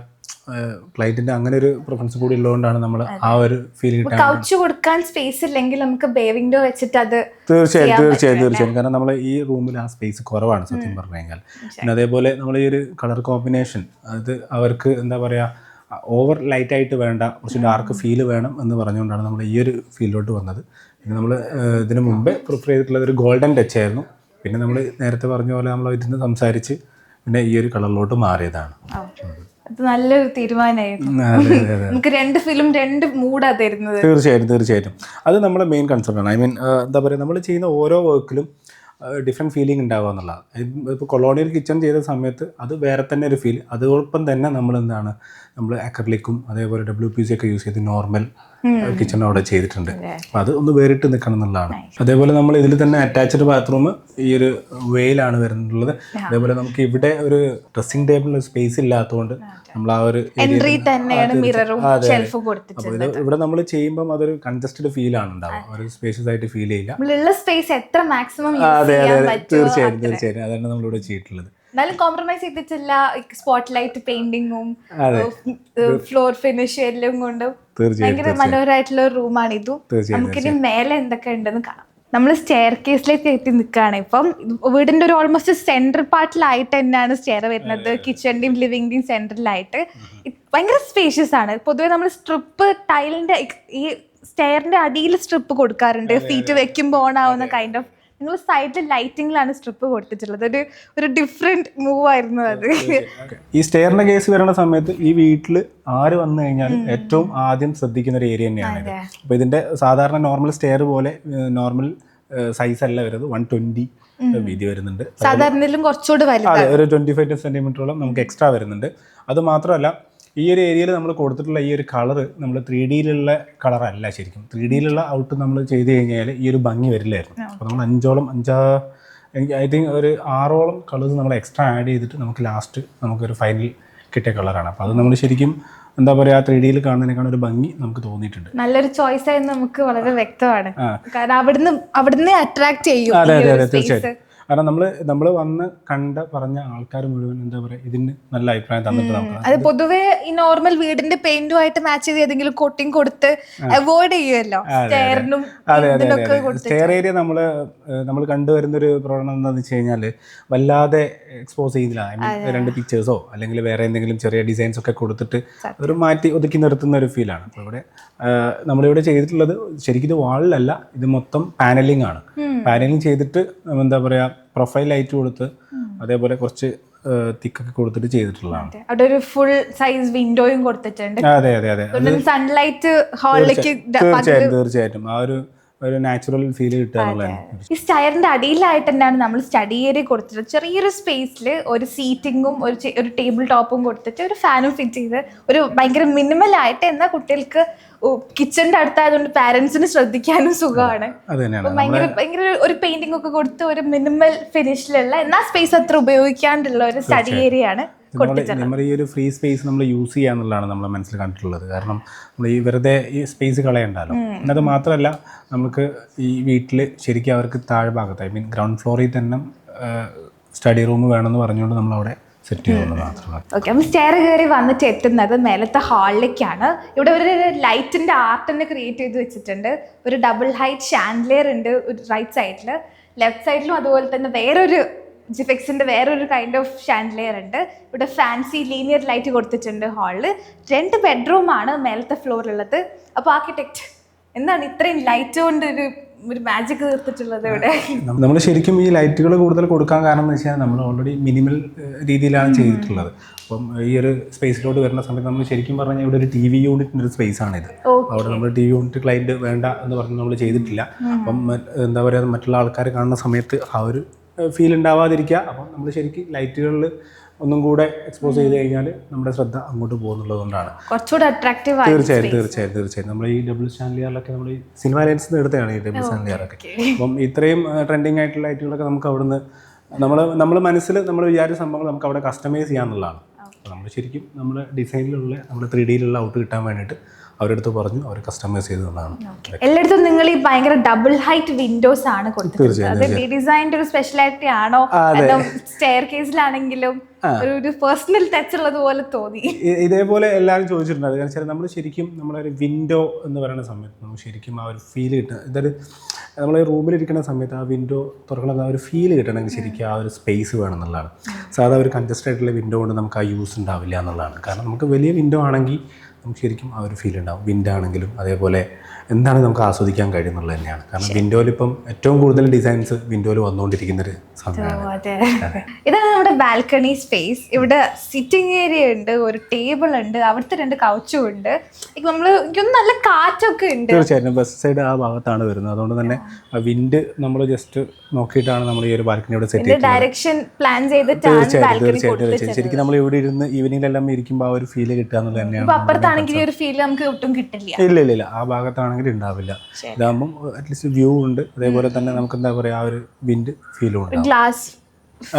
ക്ലൈന്റിന്റെ അങ്ങനെ ഒരു പ്രിഫറൻസ് കൂടി ഉള്ളതുകൊണ്ടാണ് നമ്മൾ ആ ഒരു ഫീൽ കിട്ടുന്നത് കൗച്ച് കൊടുക്കാൻ സ്പേസ് ഇല്ലെങ്കിൽ നമുക്ക് ബേ വിൻഡോ വെച്ചിട്ട് അത് തീർച്ചയായും തീർച്ചയായും തീർച്ചയായും. കാരണം നമ്മൾ ഈ റൂമിൽ ആ സ്പേസ് കുറവാണ് സത്യം പറഞ്ഞു കഴിഞ്ഞാൽ. പിന്നെ അതേപോലെ നമ്മൾ ഈ ഒരു കളർ കോമ്പിനേഷൻ അത് അവർക്ക് എന്താ പറയുക ഓവർ ലൈറ്റ് ആയിട്ട് വേണ്ട കുറച്ച് ഡാർക്ക് ഫീൽ വേണം എന്ന് പറഞ്ഞുകൊണ്ടാണ് നമ്മൾ ഈ ഒരു ഫീലിലോട്ട് വന്നത്. പിന്നെ നമ്മൾ ഇതിനു മുമ്പേ പ്രിഫർ ചെയ്തിട്ടുള്ളത് ഒരു ഗോൾഡൻ ടച്ച് ആയിരുന്നു. പിന്നെ നമ്മൾ നേരത്തെ പറഞ്ഞ പോലെ നമ്മൾ ഇതിന് സംസാരിച്ച് പിന്നെ ഈ ഒരു കളറിലോട്ട് മാറിയതാണ്. അത് നല്ലൊരു തീരുമാനമായിരുന്നു. നമുക്ക് രണ്ട് ഫിലിം രണ്ട് മൂഡാ തരുന്നത്. തീർച്ചയായിട്ടും തീർച്ചയായിട്ടും. അത് നമ്മുടെ മെയിൻ കൺസേൺ ആണ്. ഐ മീൻ എന്താ പറയുക നമ്മൾ ചെയ്യുന്ന ഓരോ വർക്കിലും ഡിഫറെന്റ് ഫീലിംഗ് ഉണ്ടാവുക എന്നുള്ളതാണ്. ഇപ്പോൾ കൊളോണിയൽ കിച്ചൺ ചെയ്ത സമയത്ത് അത് വേറെ തന്നെ ഒരു ഫീൽ അതോടൊപ്പം തന്നെ നമ്മൾ എന്താണ് നമ്മൾ അക്രലിക്കും അതേപോലെ ഡബ്ല്യു പി സി ഒക്കെ യൂസ് ചെയ്ത് നോർമൽ കിച്ചൺ അവിടെ ചെയ്തിട്ടുണ്ട്. അപ്പോൾ അത് ഒന്ന് വേറിട്ട് നിൽക്കണം എന്നുള്ളതാണ്. അതേപോലെ നമ്മൾ ഇതിൽ തന്നെ അറ്റാച്ച്ഡ് ബാത്റൂം ഈ ഒരു വേയിലാണ് വരുന്നുള്ളത്. അതേപോലെ നമുക്ക് ഇവിടെ ഒരു ഡ്രസ്സിംഗ് ടേബിളിന് സ്പേസ് ഇല്ലാത്തതുകൊണ്ട് നമ്മൾ ആ ഒരു ഇവിടെ നമ്മൾ ചെയ്യുമ്പോൾ അതൊരു കൺജസ്റ്റഡ് ഫീൽ ആണ് ഉണ്ടാവുക. ഒരു സ്പേഷ്യസ് ആയിട്ട് ഫീൽ ചെയ്യില്ല. സ്പേസ് എത്ര മാക്സിമം അതെ അതെ തീർച്ചയായും തീർച്ചയായും അതാണ് നമ്മളിവിടെ ചെയ്തിട്ടുള്ളത്. എന്നാലും കോംപ്രമൈസ് ചെയ്തിട്ടില്ല. സ്പോട്ട് ലൈറ്റ് പെയിന്റിങ്ങും ഫ്ലോർ ഫിനിഷ് എല്ലാം കൊണ്ടും ഭയങ്കര മനോഹരമായിട്ടുള്ള ഒരു റൂമാണ് ഇതും. നമുക്കിനി മേലെ എന്തൊക്കെ ഉണ്ടെന്ന് കാണാം. നമ്മൾ സ്റ്റെയർ കേസിലേക്ക് എത്തി നിൽക്കുകയാണ് ഇപ്പം വീടിന്റെ ഒരു ഓൾമോസ്റ്റ് സെൻട്രൽ പാർട്ടിലായിട്ട് തന്നെയാണ് സ്റ്റെയർ വരുന്നത്. കിച്ചണിന്റെയും ലിവിംഗിന്റെയും സെൻട്രലായിട്ട് ഭയങ്കര സ്പേഷ്യസ് ആണ്. പൊതുവെ നമ്മൾ സ്ട്രിപ്പ് ടൈലിന്റെ ഈ സ്റ്റെയറിന്റെ അടിയിൽ സ്ട്രിപ്പ് കൊടുക്കാറുണ്ട്. ഫീറ്റ് വെക്കുമ്പോൾ ഓൺ ആവുന്ന കൈൻഡ് ഓഫ് നിങ്ങൾ സൈഡിൽ ലൈറ്റിംഗിലാണ് സ്ട്രിപ്പ് കൊടുത്തിട്ടുള്ളത്. ഒരു ഒരു ഡിഫറെന്റ് മൂവ് ആയിരുന്നു അത്. ഈ സ്റ്റെയറിന്റെ കേസ് വരുന്ന സമയത്ത് ഈ വീട്ടിൽ ആര് വന്നു കഴിഞ്ഞാൽ ഏറ്റവും ആദ്യം ശ്രദ്ധിക്കുന്ന ഒരു ഏരിയ തന്നെയാണ് ഇത്. അപ്പോൾ ഇതിന്റെ സാധാരണ നോർമൽ സ്റ്റെയർ പോലെ നോർമൽ സൈസ് അല്ല വരുന്നത്. വൺ ട്വന്റി വീതി വരുന്നുണ്ട്. സാധാരണയിലും കുറച്ചുകൂടി അതെ ഒരു ട്വന്റി ഫൈവ് സെന്റിമീറ്ററോളം നമുക്ക് എക്സ്ട്രാ വരുന്നുണ്ട്. അത് മാത്രമല്ല ഈ ഒരു ഏരിയയിൽ നമ്മൾ കൊടുത്തിട്ടുള്ള ഈ ഒരു കളർ നമ്മൾ ത്രീ ഡിയിലുള്ള കളറല്ല ശരിക്കും. ത്രീ ഡിയിലുള്ള ഔട്ട് നമ്മൾ ചെയ്ത് കഴിഞ്ഞാൽ ഈ ഒരു ഭംഗി വരില്ലായിരുന്നു. അപ്പോൾ നമ്മൾ അഞ്ചോളം അഞ്ചാ എനിക്ക് ഐ തിങ്ക് ഒരു ആറോളം കളേഴ്സ് നമ്മൾ എക്സ്ട്രാ ആഡ് ചെയ്തിട്ട് നമുക്ക് ലാസ്റ്റ് നമുക്കൊരു ഫൈനൽ കിട്ടിയ കളറാണ് അപ്പോൾ അത് നമ്മൾ ശരിക്കും എന്താ പറയുക ത്രീ ഡിയിൽ കാണുന്നതിനേക്കാൾ ഒരു ഭംഗി നമുക്ക് തോന്നിയിട്ടുണ്ട്. നല്ലൊരു ചോയ്സ് ആയി നമുക്ക് വളരെ വ്യക്തമാണ്. കാരണം അവിടുന്ന് അവിടുന്ന് അട്രാക്ട് ചെയ്യും അതെ അതെ അതെ തീർച്ചയായിട്ടും. കാരണം നമ്മൾ നമ്മൾ വന്ന് കണ്ട പറഞ്ഞ ആൾക്കാർ മുഴുവൻ എന്താ പറയുക ഇതിന് നല്ല അഭിപ്രായം തന്നിട്ട് നമുക്ക് അത് പൊതുവേ ഈ നോർമൽ വീടിന്റെ പെയിന്റുമായിട്ട് മാച്ച് ചെയ്ത് ഏതെങ്കിലും കോട്ടിങ് കൊടുത്ത് അവോയ്ഡ് ചെയ്യുമല്ലോ അതെ അതെ. സ്റ്റെയർ ഏരിയ നമ്മൾ നമ്മൾ കണ്ടുവരുന്നൊരു പ്രവണത എന്താണെന്ന് വെച്ച് കഴിഞ്ഞാൽ വല്ലാതെ എക്സ്പോസ് ചെയ്തില്ല രണ്ട് പിക്ചേഴ്സോ അല്ലെങ്കിൽ വേറെ എന്തെങ്കിലും ചെറിയ ഡിസൈൻസ് ഒക്കെ കൊടുത്തിട്ട് ഒരു മാറ്റി ഒതുക്കി നിർത്തുന്ന ഒരു ഫീലാണ് അപ്പോൾ ഇവിടെ നമ്മളിവിടെ ചെയ്തിട്ടുള്ളത് ശരിക്കും ഇത് വാളിലല്ല ഇത് മൊത്തം പാനലിംഗ് ആണ്. പാനലിംഗ് ചെയ്തിട്ട് എന്താ പറയുക പ്രൊഫൈൽ ലൈറ്റ് കൊടുത്ത് അതേപോലെ കുറച്ച് തിക്കൊക്കെ കൊടുത്തിട്ട് ചെയ്തിട്ടുള്ളതാണ്. അവിടെ ഒരു ഫുൾ സൈസ് വിൻഡോയും കൊടുത്തിട്ടുണ്ട്. അതെ അതെ അതെ. സൺലൈറ്റ് ഹാളിലേക്ക് തീർച്ചയായിട്ടും തീർച്ചയായിട്ടും. ആ ഒരു ഒരു നാച്ചുറൽ ഫീൽ കിട്ടുക ഈ സ്റ്റയറിന്റെ അടിയിലായിട്ട് തന്നെയാണ് നമ്മൾ സ്റ്റഡി ഏരിയ കൊടുത്തിട്ട് ചെറിയൊരു സ്പേസിൽ ഒരു സീറ്റിങ്ങും ഒരു ഒരു ടേബിൾ ടോപ്പും കൊടുത്തിട്ട് ഒരു ഫാനും ഫിറ്റ് ചെയ്ത് ഒരു ഭയങ്കര മിനിമൽ ആയിട്ട് എന്നാൽ കുട്ടികൾക്ക് കിച്ചണിന്റെ അടുത്തായതുകൊണ്ട് പാരന്റ്സിന് ശ്രദ്ധിക്കാനും സുഖമാണ്. ഭയങ്കര ഭയങ്കര ഒരു- പെയിന്റിംഗ് ഒക്കെ കൊടുത്ത് ഒരു മിനിമൽ ഫിനിഷിലുള്ള എന്നാ സ്പേസ് അത്ര ഉപയോഗിക്കാണ്ടുള്ള ഒരു സ്റ്റഡി ഏരിയ ആണ് നമ്മൾ ഈ ഒരു ഫ്രീ സ്പേസ് നമ്മൾ യൂസ് ചെയ്യുക എന്നുള്ളതാണ് നമ്മൾ മനസ്സിൽ കണ്ടിട്ടുള്ളത്. കാരണം നമ്മൾ ഈ വെറുതെ ഈ സ്പേസ് കളയണ്ടല്ലോ. എന്നത് മാത്രമല്ല നമുക്ക് ഈ വീട്ടിൽ ശരിക്കും അവർക്ക് താഴെ ഭാഗത്ത് ഐ മീൻ ഗ്രൗണ്ട് ഫ്ലോറിൽ തന്നെ സ്റ്റഡി റൂം വേണമെന്ന് പറഞ്ഞുകൊണ്ട് നമ്മൾ അവിടെ സെറ്റ് ഓക്കെ സ്റ്റെയർ കയറി വന്നിട്ട് എത്തുന്നത് മേലത്തെ ഹാളിലേക്കാണ് ഇവിടെ ഒരു ലൈറ്റിന്റെ ആർട്ട് തന്നെ ക്രിയേറ്റ് ചെയ്ത് വെച്ചിട്ടുണ്ട്. ഒരു ഡബിൾ ഹൈറ്റ് ഷാൻഡ്ലിയർ ഉണ്ട് ഒരു റൈറ്റ് സൈഡിൽ ലെഫ്റ്റ് സൈഡിലും അതുപോലെ തന്നെ വേറൊരു ജിഫെക്സിന്റെ വേറൊരു കൈൻഡ് ഓഫ് ഷാൻഡ്ലിയർ ഉണ്ട്. ഇവിടെ ഫാൻസി ലീനിയർ ലൈറ്റ് കൊടുത്തിട്ടുണ്ട് ഹാളിൽ രണ്ട് ബെഡ്റൂമാണ് മേലത്തെ ഫ്ലോറിലുള്ളത് അപ്പോൾ ആർക്കിടെക്ട് എന്താണ് ഇത്രയും ലൈറ്റ് കൊണ്ട് ഒരു ഒരു മാജിക് തീർത്തിട്ടുള്ളത് ഇവിടെ. നമ്മൾ ശരിക്കും ഈ ലൈറ്റുകൾ കൂടുതൽ കൊടുക്കാൻ കാരണം എന്ന് വെച്ചാൽ നമ്മൾ ഓൾറെഡി മിനിമൽ രീതിയിലാണ് ചെയ്തിട്ടുള്ളത്. അപ്പം ഈ ഒരു സ്പേസിലോട്ട് വരുന്ന സമയത്ത് നമ്മൾ ശരിക്കും പറഞ്ഞാൽ ഇവിടെ ഒരു ടി വി യൂണിറ്റിന്റെ ഒരു സ്പേസ് ആണിത്. അവിടെ നമ്മൾ ടി വി യൂണിറ്റ് ക്ലയന്റ് വേണ്ട എന്ന് പറഞ്ഞ് നമ്മൾ ചെയ്തിട്ടില്ല. അപ്പം എന്താ പറയുക മറ്റുള്ള ആൾക്കാർ കാണുന്ന സമയത്ത് ആ ഒരു ഫീൽ ഉണ്ടാവാതിരിക്കുക. അപ്പം നമ്മൾ ശരിക്കും ലൈറ്റുകളിൽ ഒന്നും കൂടെ എക്സ്പോസ് ചെയ്ത് കഴിഞ്ഞാൽ നമ്മുടെ ശ്രദ്ധ അങ്ങോട്ട് പോകുന്നുള്ളതുകൊണ്ടാണ്. കുറച്ചുകൂടെ അട്രാക്റ്റീവ് ആയി തീർച്ചയായും തീർച്ചയായും തീർച്ചയായും. നമ്മൾ ഈ ഡബിൾ സ്റ്റാൻഡിയറിലൊക്കെ നമ്മൾ ഈ സിനിമ ലൈൻസിൽ നിന്ന് എടുത്തതാണ് ഈ ഡബിൾ സ്റ്റാൻഡിയറൊക്കെ അപ്പം ഇത്രയും ട്രെൻഡിങ് ആയിട്ടുള്ള ഐറ്റങ്ങളൊക്കെ നമുക്ക് അവിടുന്ന് നമ്മൾ നമ്മൾ മനസ്സിൽ നമ്മൾ വിചാരിച്ച സംഭവങ്ങൾ നമുക്ക് അവിടെ കസ്റ്റമൈസ് ചെയ്യാന്നുള്ളതാണ്. നമ്മൾ ശരിക്കും നമ്മുടെ ഡിസൈനിലുള്ള നമ്മുടെ ത്രീ ഡിയിലുള്ള ഔട്ട് കിട്ടാൻ വേണ്ടിയിട്ട് അവരെടുത്ത് പറഞ്ഞു അവർ കസ്റ്റമൈസ് ചെയ്ത് തന്നതാണ് എല്ലായിടത്തും നിങ്ങൾ ഈ ഭയങ്കര ഡബിൾ ഹൈറ്റ് വിൻഡോസ് ആണ് കൊടുത്തിട്ടുള്ളത്. ഡിസൈന്റെ ഒരു സ്പെഷ്യാലിറ്റി ആണോ? സ്റ്റെയർ കേസിലാണെങ്കിലും ഒരു പേഴ്സണൽ ടച്ച് ഉള്ളത് പോലെ തോന്നി? ഇതേപോലെ എല്ലാവരും ചോദിച്ചിട്ടുണ്ട്. കാരണം വെച്ചാൽ നമ്മൾ ശരിക്കും നമ്മളൊരു വിൻഡോ എന്ന് പറയുന്ന സമയത്ത് നമ്മൾ ശരിക്കും ആ ഒരു ഫീൽ കിട്ടുക ഇതൊരു നമ്മൾ റൂമിലിരിക്കുന്ന സമയത്ത് ആ വിൻഡോ തുറക്കണം ആ ഒരു ഫീൽ കിട്ടണമെങ്കിൽ ശരിക്കും ആ ഒരു സ്പേസ് വേണം എന്നുള്ളതാണ്. സാധാരണ ഒരു കൺജസ്റ്റഡ് ആയിട്ടുള്ള വിൻഡോ കൊണ്ട് നമുക്ക് ആ യൂസ് ഉണ്ടാവില്ല എന്നുള്ളതാണ്. കാരണം നമുക്ക് വലിയ വിൻഡോ ആണെങ്കിൽ ശരിക്കും ആ ഒരു ഫീൽ ഉണ്ടാവും. വിൻഡാണെങ്കിലും അതേപോലെ എന്താണ് നമുക്ക് ആസ്വദിക്കാൻ കഴിയുന്നുള്ളത് തന്നെയാണ്. കാരണം വിൻഡോയിൽ ഇപ്പം ഏറ്റവും കൂടുതൽ ഡിസൈൻസ് വിൻഡോയിൽ വന്നുകൊണ്ടിരിക്കുന്ന ഒരു സമയമാണ് അതെ. ഇതാണ് നമ്മുടെ ബാൽക്കണി സ്പേസ് ഇവിടെ സിറ്റിംഗ് ഏരിയ ഉണ്ട് ഒരു ടേബിൾ ഉണ്ട് അവിടുത്തെ രണ്ട് കൗച്ചും ഉണ്ട്. നമ്മൾ നല്ല കാറ്റൊക്കെ ഉണ്ട്. തീർച്ചയായിട്ടും. ബസ് സൈഡ് ആ ഭാഗത്താണ് വരുന്നത്. അതുകൊണ്ട് തന്നെ വിൻഡ് നമ്മൾ ജസ്റ്റ് നോക്കിയിട്ടാണ് നമ്മൾ ഈ ഒരു ബാൽക്കണി ഇവിടെ സെറ്റ് ഡയറക്ഷൻ പ്ലാൻ ചെയ്തിട്ടാണ് തീർച്ചയായിട്ടും ശരിക്കും നമ്മൾ ഇവിടെ ഇരുന്ന് ഈവനിങ്ങിലെല്ലാം ഇരിക്കുമ്പോൾ ആ ഒരു ഫീൽ കിട്ടുക എന്നുള്ളത് തന്നെയാണ് അപ്പുറത്താണെങ്കിൽ ഈ ഒരു ഫീൽ നമുക്ക് ഒട്ടും കിട്ടില്ല. ഇല്ല ഇല്ല ഇല്ല. ആ ഭാഗത്താണെങ്കിൽ ഉണ്ടാവില്ല. ഇതാകുമ്പോൾ അറ്റ്ലീസ്റ്റ് വ്യൂ ഉണ്ട്. അതേപോലെ തന്നെ നമുക്ക് എന്താ പറയുക ആ ഒരു വിൻഡ് ഫീലും ഉണ്ട് ഗ്ലാസ്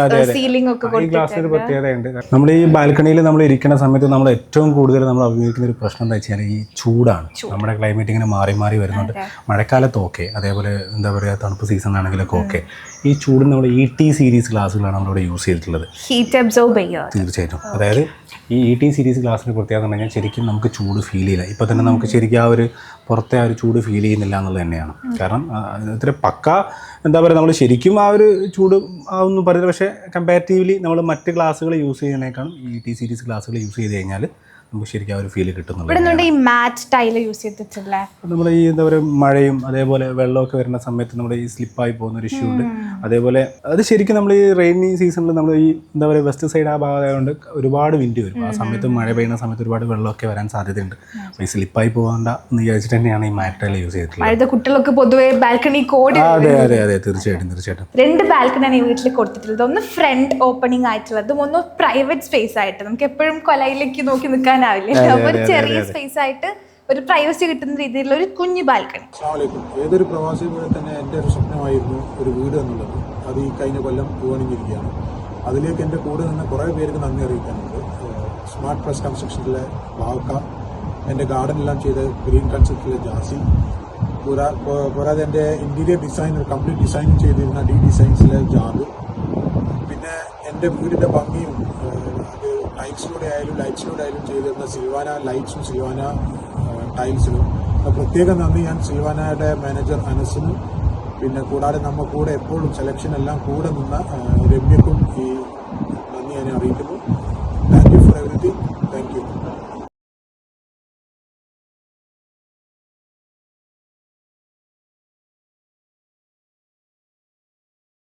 അതെ അതെ. സീലിംഗ് ഒക്കെ ഈ ഗ്ലാസ് ഒരു പ്രത്യേകതയുണ്ട്. നമ്മൾ ഈ ബാൽക്കണിയിൽ നമ്മൾ ഇരിക്കുന്ന സമയത്ത് നമ്മൾ ഏറ്റവും കൂടുതൽ നമ്മൾ അഭിമുഖിക്കുന്ന ഒരു പ്രശ്നം എന്താ വെച്ചാൽ ഈ ചൂടാണ്. നമ്മുടെ ക്ലൈമറ്റ് ഇങ്ങനെ മാറി മാറി വരുന്നുണ്ട്. മഴക്കാലത്ത് ഓക്കെ അതേപോലെ എന്താ പറയുക തണുപ്പ് സീസൺ ആണെങ്കിലൊക്കെ ഓക്കെ ഈ ചൂട് നമ്മൾ ഇ ടി സീരീസ് ഗ്ലാസ്സുകളാണ് നമ്മളിവിടെ യൂസ് ചെയ്തിട്ടുള്ളത്. ഹീറ്റ് അബ്സോർബ് ചെയ്യുക. തീർച്ചയായിട്ടും. അതായത് ഈ ഇ ടി സീരീസ് ഗ്ലാസ്സിന് പ്രത്യേകത എന്ന് പറഞ്ഞാൽ ശരിക്കും നമുക്ക് ചൂട് ഫീൽ ചെയ്യില്ല. ഇപ്പോൾ തന്നെ നമുക്ക് ശരിക്കും ആ ഒരു പുറത്തെ ആ ഒരു ചൂട് ഫീൽ ചെയ്യുന്നില്ല എന്നുള്ളത് തന്നെയാണ്. കാരണം ഇത്ര പക്ക എന്താ പറയുക നമ്മൾ ശരിക്കും ആ ഒരു ചൂട് ആ ഒന്നും പറയുന്നത് പക്ഷേ കമ്പാരിറ്റീവ്ലി നമ്മൾ മറ്റ് ഗ്ലാസ്സുകൾ യൂസ് ചെയ്യുന്നതിനേക്കാളും ഇ ടി സീരീസ് ഗ്ലാസ്സുകൾ യൂസ് ചെയ്ത് കഴിഞ്ഞാൽ നമുക്ക് ശരിക്കും ആ ഒരു ഫീൽ കിട്ടുന്നുണ്ട് ഈ മാറ്റ് ടൈൽ യൂസ് ചെയ്തിട്ടുള്ള നമ്മൾ ഈ എന്താ പറയുക മഴയും അതേപോലെ വെള്ളമൊക്കെ വരുന്ന സമയത്ത് നമ്മുടെ ഈ സ്ലിപ്പായി പോകുന്ന ഒരു ഇഷ്യൂ ഉണ്ട്. അതേപോലെ അത് ശരിക്കും നമ്മൾ ഈ റെയിനി സീസണിൽ നമ്മൾ ഈ എന്താ പറയുക വെസ്റ്റ് സൈഡ് ആ ഭാഗമായതുകൊണ്ട് ഒരുപാട് വിൻഡ് വരും. ആ സമയത്ത് മഴ പെയ്യുന്ന സമയത്ത് ഒരുപാട് വെള്ളമൊക്കെ വരാൻ സാധ്യതയുണ്ട്. അപ്പോൾ ഈ സ്ലിപ്പായി പോകണ്ട എന്ന് വിചാരിച്ചിട്ട് തന്നെയാണ് ഈ മാറ്റൽ യൂസ് ചെയ്തിട്ടുള്ളത്. കുട്ടികളൊക്കെ പൊതുവെ ബാൽക്കണി കോടി അതെ അതെ അതെ തീർച്ചയായിട്ടും തീർച്ചയായിട്ടും. രണ്ട് ബാൽക്കണിയാണ് ഈ വീട്ടിൽ കൊടുത്തിട്ടുള്ളത്. ഒന്ന് ഫ്രണ്ട് ഓപ്പണിംഗ് ആയിട്ടുള്ളതും ഒന്ന് പ്രൈവറ്റ് സ്പേസ് ആയിട്ട്. നമുക്ക് എപ്പോഴും കൊലയിലേക്ക് നോക്കി ഒരു ചെറിയ സ്പേസ് ആയിട്ട് ഒരു പ്രൈവസി കിട്ടുന്ന രീതിയിലുള്ള ഒരു കുഞ്ഞു ബാൽക്കണി. ഏതൊരു പ്രവാസി പോലെ തന്നെ എന്റെ ഒരു സ്വപ്നമായിരുന്നു ഒരു വീട് എന്നുള്ളത്. അത് ഈ കഴിഞ്ഞ കൊല്ലം പൂവണിഞ്ഞിരിക്കുകയാണ്. അതിലേക്ക് എന്റെ കൂടെ നിന്ന് കുറേ പേർക്ക് നന്ദി അറിയിക്കാനുണ്ട്. സ്മാർട്ട് പ്രസ് കൺസ്ട്രക്ഷനിലെ വാവക്ക എന്റെ ഗാർഡനെല്ലാം ചെയ്ത ഗ്രീൻ കൺസെപ്റ്റിലെ ജാസി കൂടാതെ എന്റെ ഇന്റീരിയർ ഡിസൈൻ കംപ്ലീറ്റ് ഡിസൈൻ ചെയ്തിരുന്ന ഡി ഡിസൈൻസിലെ ജാബ്. പിന്നെ എന്റെ വീടിന്റെ ഭംഗിയും അത് ലൈറ്റ്സിലൂടെ ആയാലും ലൈറ്റ്സിലൂടെ ആയാലും ചെയ്തിരുന്ന സിൽവാന ലൈറ്റ്സും സിൽവാന ടൈൽസിലും പ്രത്യേകം നന്ദി ഞാൻ സിൽവാനയുടെ മാനേജർ അനസിനും. പിന്നെ കൂടാതെ നമ്മൾ കൂടെ എപ്പോഴും സെലക്ഷൻ എല്ലാം കൂടെ നിന്ന രമ്യക്കും ഈ